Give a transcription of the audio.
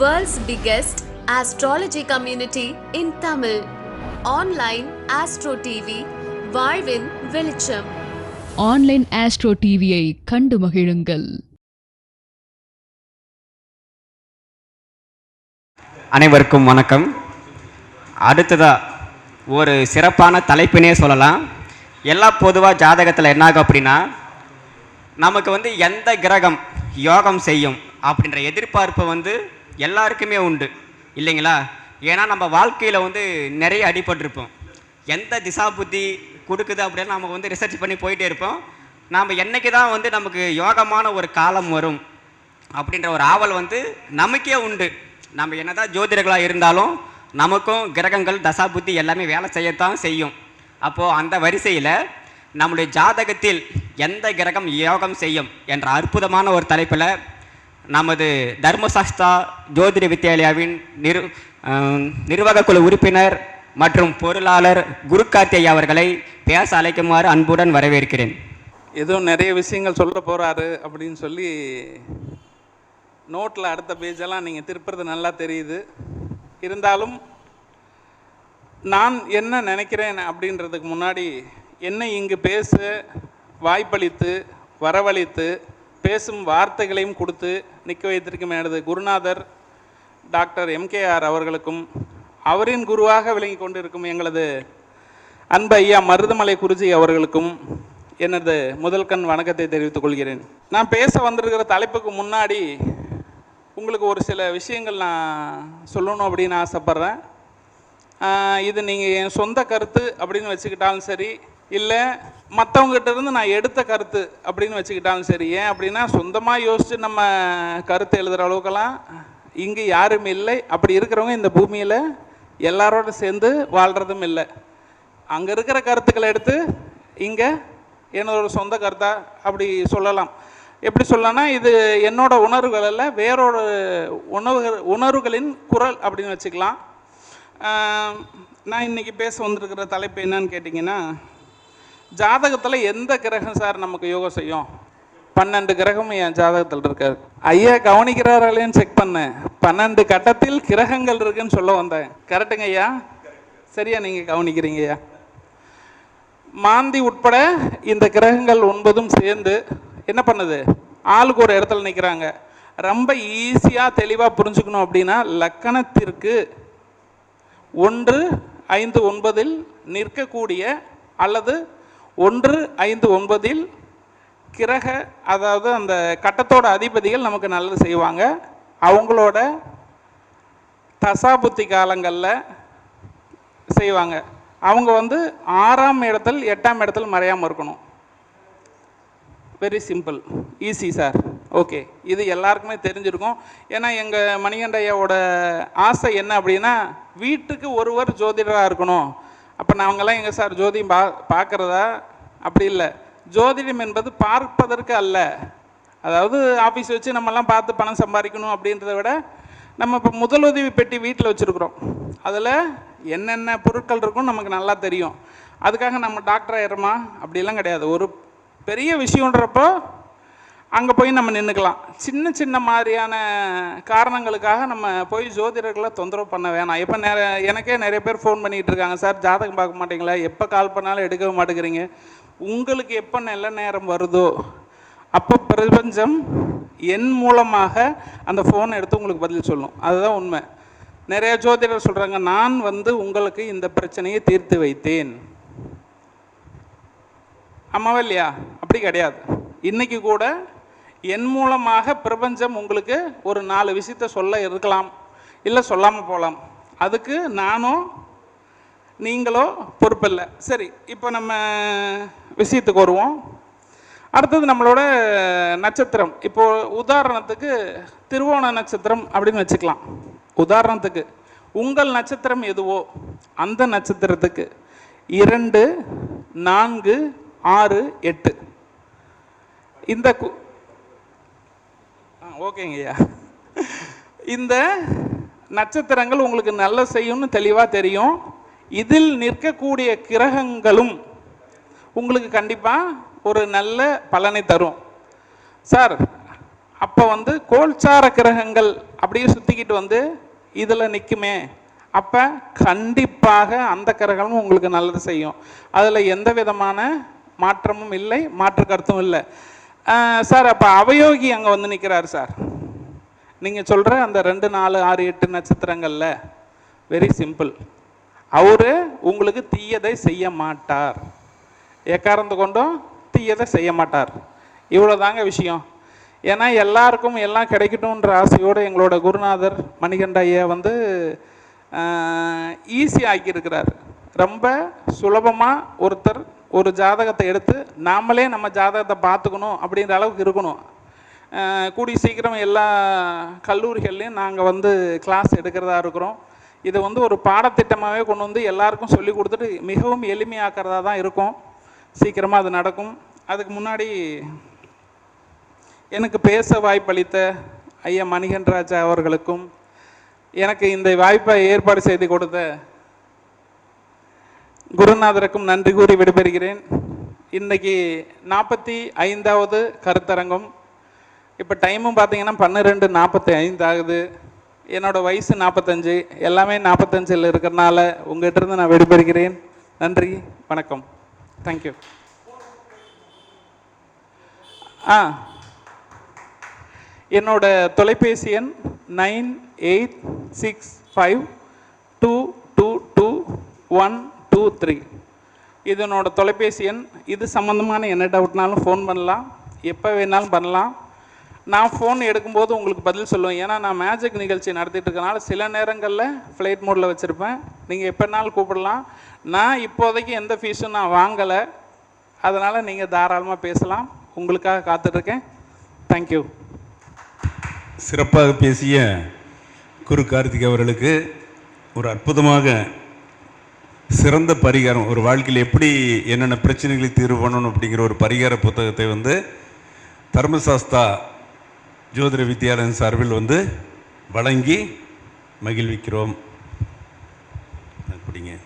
World's biggest astrology community in Tamil. Online Astro TV, வாழ்வின் வெளிச்சம். Online astro டிவியை கண்டு மகிழுங்கள். அனைவருக்கும் வணக்கம். அடுத்ததா ஒரு சிறப்பான தலைப்பினே சொல்லலாம். எல்லாம் பொதுவாக ஜாதகத்தில் என்னாகும் அப்படின்னா நமக்கு வந்து எந்த கிரகம் யோகம் செய்யும் அப்படின்ற எதிர்பார்ப்பு வந்து எல்லாருக்குமே உண்டு. இல்லைங்களா? ஏன்னா நம்ம வாழ்க்கையில் வந்து நிறைய அடிபட்டிருப்போம். எந்த திசா புத்தி கொடுக்குது அப்படின்னு நம்ம வந்து ரிசர்ச் பண்ணி போயிட்டே இருப்போம். நாம் என்னைக்கு தான் வந்து நமக்கு யோகமான ஒரு காலம் வரும் அப்படின்ற ஒரு ஆவல் வந்து நமக்கே உண்டு. நம்ம என்னதான் ஜோதிடர்களாக இருந்தாலும் நமக்கும் கிரகங்கள் தசா புத்தி எல்லாமே வேலை செய்யத்தான் செய்யும். அப்போது அந்த வரிசையில் நம்முடைய ஜாதகத்தில் எந்த கிரகம் யோகம் செய்யும் என்ற அற்புதமான ஒரு தலைப்பில் நமது தர்மசாஸ்தா ஜோதிட வித்யாலயாவின் நிரு அஹ், நிர்வாக குழு உறுப்பினர் மற்றும் பொருளாளர் குரு கார்த்தியா அவர்களை பேச அழைக்குமாறு அன்புடன் வரவேற்கிறேன். ஏதோ நிறைய விஷயங்கள் சொல்ல போகிறாரு அப்படின்னு சொல்லி நோட்டில் அடுத்த பேஜெல்லாம் நீங்கள் திருப்புறது நல்லா தெரியுது. இருந்தாலும் நான் என்ன நினைக்கிறேன் அப்படின்றதுக்கு முன்னாடி என்னை இங்கு பேச வாய்ப்பளித்து வரவழைத்து பேசும் வார்த்தைகளையும் கொடுத்து நிற்க வைத்திருக்கும் எனது குருநாதர் டாக்டர் எம்கேஆர் அவர்களுக்கும் அவரின் குருவாக விளங்கி கொண்டிருக்கும் எங்களது அன்பு ஐயா மருதமலை குருஜி அவர்களுக்கும் எனது முதல் கண் வணக்கத்தை தெரிவித்துக் கொள்கிறேன். நான் பேச வந்திருக்கிற தலைப்புக்கு முன்னாடி உங்களுக்கு ஒரு சில விஷயங்கள் நான் சொல்லணும் அப்படின்னு ஆசைப்பட்றேன். இது நீங்கள் என் சொந்த கருத்து அப்படின்னு வச்சுக்கிட்டாலும் சரி இல்லை மற்றவங்ககிட்ட இருந்து நான் எடுத்த கருத்து அப்படின்னு வச்சுக்கிட்டாலும் சரி ஏன் அப்படின்னா சொந்தமாக யோசித்து நம்ம கருத்து எழுதுகிற அளவுக்கெல்லாம் இங்கே யாரும் இல்லை. அப்படி இருக்கிறவங்க இந்த பூமியில் எல்லாரோட சேர்ந்து வாழ்கிறதும் இல்லை. அங்கே இருக்கிற கருத்துக்களை எடுத்து இங்கே என்னோட சொந்த கருத்தா அப்படி சொல்லலாம். எப்படி சொல்லலாம்னா இது என்னோட உணர்வுகள் அல்ல வேறோட உணவு உணர்வுகளின் குரல் அப்படின்னு வச்சுக்கலாம். நான் இன்றைக்கி பேச வந்திருக்கிற தலைப்பு என்னன்னு கேட்டிங்கன்னா ஜாதகத்தில் எந்த கிரகம் சார் நமக்கு யோகம் செய்யும்? பன்னெண்டு கிரகம் என் ஜாதகத்தில் இருக்காரு. ஐயா கவனிக்கிறாரா செக் பண்ணேன் பன்னெண்டு கட்டத்தில் கிரகங்கள் இருக்குன்னு சொல்ல வந்தேன். கரெக்டுங்க ஐயா? சரியா நீங்கள் கவனிக்கிறீங்க ஐயா? மாந்தி உட்பட இந்த கிரகங்கள் ஒன்பதும் சேர்ந்து என்ன பண்ணுது? ஆளுக்கு ஒரு இடத்துல நிற்கிறாங்க ரொம்ப ஈஸியாக தெளிவாக புரிஞ்சுக்கணும் அப்படின்னா லக்கணத்திற்கு ஒன்று ஐந்து ஒன்பதில் நிற்கக்கூடிய அல்லது ஒன்று ஐந்து ஒன்பதில் கிரக அதாவது அந்த கட்டத்தோட அதிபதிகள் நமக்கு நல்லது செய்வாங்க. அவங்களோட தசாபுத்தி காலங்களில் செய்வாங்க. அவங்க வந்து ஆறாம் இடத்தில் எட்டாம் இடத்தில் மறையாமல் இருக்கணும். Very simple easy sir okay இது எல்லாருக்குமே தெரிஞ்சிருக்கும். ஏன்னா எங்கள் மணிகண்டையோட ஆசை என்ன அப்படின்னா வீட்டுக்கு ஒருவர் ஜோதிடராக இருக்கணும். அப்போ நாங்கள்லாம் எங்கே சார் ஜோதியம் பா பார்க்குறதா? அப்படி இல்லை. ஜோதிடம் என்பது பார்ப்பதற்கு அல்ல. அதாவது ஆஃபீஸ் வச்சு நம்மலாம் பார்த்து பணம் சம்பாதிக்கணும் அப்படின்றத விட நம்ம இப்போ முதலுதவி பெட்டி வீட்டில் வச்சுருக்குறோம். அதில் என்னென்ன பொருட்கள் இருக்கும் நமக்கு நல்லா தெரியும். அதுக்காக நம்ம டாக்டர் ஆயிரமா அப்படிலாம் கிடையாது. ஒரு பெரிய விஷயன்றப்போ அங்கே போய் நம்ம நின்றுக்கலாம் சின்ன சின்ன மாதிரியான காரணங்களுக்காக நம்ம போய் ஜோதிடர்களை தொந்தரவு பண்ண வேணாம். இப்போ நேர எனக்கே நிறைய பேர் ஃபோன் பண்ணிகிட்டு இருக்காங்க. சார் ஜாதகம் பார்க்க மாட்டீங்களா? எப்போ கால் பண்ணாலும் எடுக்கவே மாட்டேங்கிறீங்க. உங்களுக்கு எப்போ நல்ல நேரம் வருதோ அப்போ பிரபஞ்சம் என் மூலமாக அந்த ஃபோனை எடுத்து உங்களுக்கு பதில் சொல்லும். அதுதான் உண்மை. நிறைய ஜோதிடர் சொல்கிறாங்க நான் வந்து உங்களுக்கு இந்த பிரச்சனையை தீர்த்து வைத்தேன். ஆமாவா இல்லையா? அப்படி கிடையாது. இன்றைக்கி கூட என் மூலமாக பிரபஞ்சம் உங்களுக்கு ஒரு நாலு விஷயத்த சொல்ல இருக்கலாம். இல்லை சொல்லாமல் போகலாம் அதுக்கு நானும் நீங்களோ பொறுப்பில்லை. சரி இப்போ நம்ம விஷயத்துக்கு வருவோம். அடுத்தது நம்மளோட நட்சத்திரம். இப்போ உதாரணத்துக்கு திருவோண நட்சத்திரம் அப்படின்னு வச்சுக்கலாம். உதாரணத்துக்கு உங்கள் நட்சத்திரம் எதுவோ அந்த நட்சத்திரத்துக்கு இரண்டு நான்கு ஆறு எட்டு. இந்த கு ஓகேங்க ஐயா. இந்த நட்சத்திரங்கள் உங்களுக்கு நல்ல செய்யும்னு தெளிவாக தெரியும். இதில் நிற்கக்கூடிய கிரகங்களும் உங்களுக்கு கண்டிப்பாக ஒரு நல்ல பலனை தரும். சார் அப்போ வந்து கோல்சார கிரகங்கள் அப்படியே சுற்றிக்கிட்டு வந்து இதில் நிற்குமே அப்போ கண்டிப்பாக அந்த கிரகமும் உங்களுக்கு நல்லது செய்யும். அதில் எந்த விதமான மாற்றமும் இல்லை மாற்று கருத்தும் இல்லை. சார் அப்போ அவயோகி அங்கே வந்து நிற்கிறார் சார். நீங்கள் சொல்கிற அந்த ரெண்டு நாலு ஆறு எட்டு நட்சத்திரங்களில் வெரி சிம்பிள் அவர் உங்களுக்கு தீயதை செய்ய மாட்டார். எக்காரந்து கொண்டும்? தீயதை செய்ய மாட்டார். இவ்வளோ தாங்க விஷயம். ஏன்னா எல்லாருக்கும் எல்லாம் கிடைக்கட்டும்ன்ற ஆசையோடு எங்களோட குருநாதர் மணிகண்ட ஐயா வந்து ஈஸி ஆக்கியிருக்கிறார். ரொம்ப சுலபமாக ஒருத்தர் ஒரு ஜாதகத்தை எடுத்து நாமளே நம்ம ஜாதகத்தை பார்த்துக்கணும் அப்படின்ற அளவுக்கு இருக்கணும். கூடிய சீக்கிரம் எல்லா கல்லூரிகள்லையும் நாங்கள் வந்து கிளாஸ் எடுக்கிறதா இருக்கிறோம். இதை வந்து ஒரு பாடத்திட்டமாகவே கொண்டு வந்து எல்லாருக்கும் சொல்லி கொடுத்துட்டு மிகவும் எளிமையாக்கிறதா தான் இருக்கும். சீக்கிரமாக அது நடக்கும். அதுக்கு முன்னாடி எனக்கு பேச வாய்ப்பளித்த ஐயா மணிகன்ராஜா அவர்களுக்கும் எனக்கு இந்த வாய்ப்பை ஏற்பாடு செய்து கொடுத்த குருநாதருக்கும் நன்றி கூறி விடைபெறுகிறேன். இன்றைக்கி நாற்பத்தி ஐந்தாவது கருத்தரங்கம். இப்போ டைமும் பார்த்தீங்கன்னா பன்னிரெண்டு நாற்பத்தி ஐந்து ஆகுது. என்னோடய வயசு நாற்பத்தஞ்சு. எல்லாமே நாற்பத்தஞ்சில் இருக்கிறனால உங்ககிட்ட இருந்து நான் விடைபெறுகிறேன். நன்றி வணக்கம். தேங்க்யூ ஆ. என்னோட தொலைபேசி எண் nine eight six five two two two one two three இதனோட தொலைபேசி எண் இது சம்மந்தமான என்ன டவுட்னாலும் ஃபோன் பண்ணலாம். எப்போ வேணாலும் பண்ணலாம். நான் ஃபோன் எடுக்கும்போது உங்களுக்கு பதில் சொல்லுவேன். ஏன்னா நான் மேஜிக் நிகழ்ச்சி நடத்திட்டு இருக்கனால சில நேரங்களில் ஃப்ளைட் மோடில் வச்சுருப்பேன். நீங்கள் எப்போனாலும் கூப்பிடலாம். நான் இப்போதைக்கு எந்த ஃபீஸும் நான் வாங்கலை. அதனால் நீங்கள் தாராளமாக பேசலாம். உங்களுக்காக காத்துட்ருக்கேன். தேங்க்யூ சிறப்பாக பேசிய குரு கார்த்திக் அவர்களுக்கு ஒரு அற்புதமாக சிறந்த பரிகாரம். ஒரு வாழ்க்கையில் எப்படி என்னென்ன பிரச்சனைகளை தீர்வு பண்ணணும் அப்படிங்கிற ஒரு பரிகார புத்தகத்தை வந்து தர்மசாஸ்தா ஜோதிட வித்யாலயம் சார்பில் வந்து வழங்கி மகிழ்விக்கிறோம். அப்படிங்க.